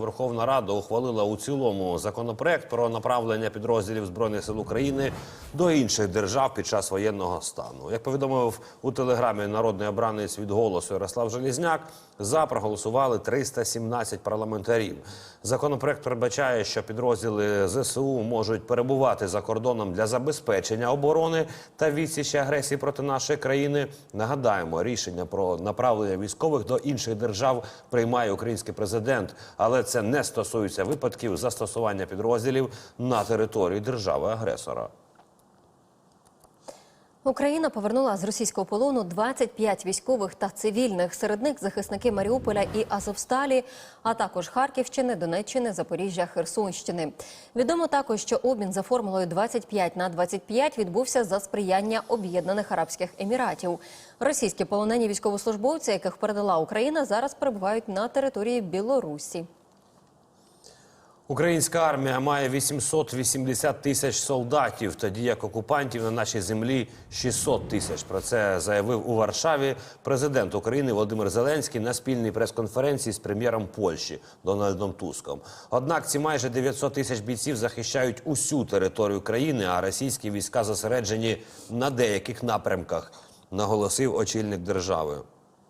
Верховна Рада ухвалила у цілому законопроект про направлення підрозділів збройних сил України до інших держав під час воєнного стану. Як повідомив у телеграмі народний обранець від голосу Ярослав Желізняк, за проголосували 317 парламентарів. Законопроект передбачає, що підрозділи ЗСУ можуть перебувати за кордоном для забезпечення оборони та відсічі агресії проти нашої країни. Нагадаємо, рішення про направлення військових до інших держав приймає український президент, але це не стосується випадків застосування підрозділів на території держави-агресора. Україна повернула з російського полону 25 військових та цивільних. Серед них захисники Маріуполя і Азовсталі, а також Харківщини, Донеччини, Запоріжжя, Херсонщини. Відомо також, що обмін за формулою 25 на 25 відбувся за сприяння Об'єднаних Арабських Еміратів. Російські полонені військовослужбовці, яких передала Україна, зараз перебувають на території Білорусі. Українська армія має 880 тисяч солдатів, тоді як окупантів на нашій землі 600 тисяч. Про це заявив у Варшаві президент України Володимир Зеленський на спільній прес-конференції з прем'єром Польщі Дональдом Туском. Однак ці майже 900 тисяч бійців захищають усю територію країни, а російські війська зосереджені на деяких напрямках, наголосив очільник держави.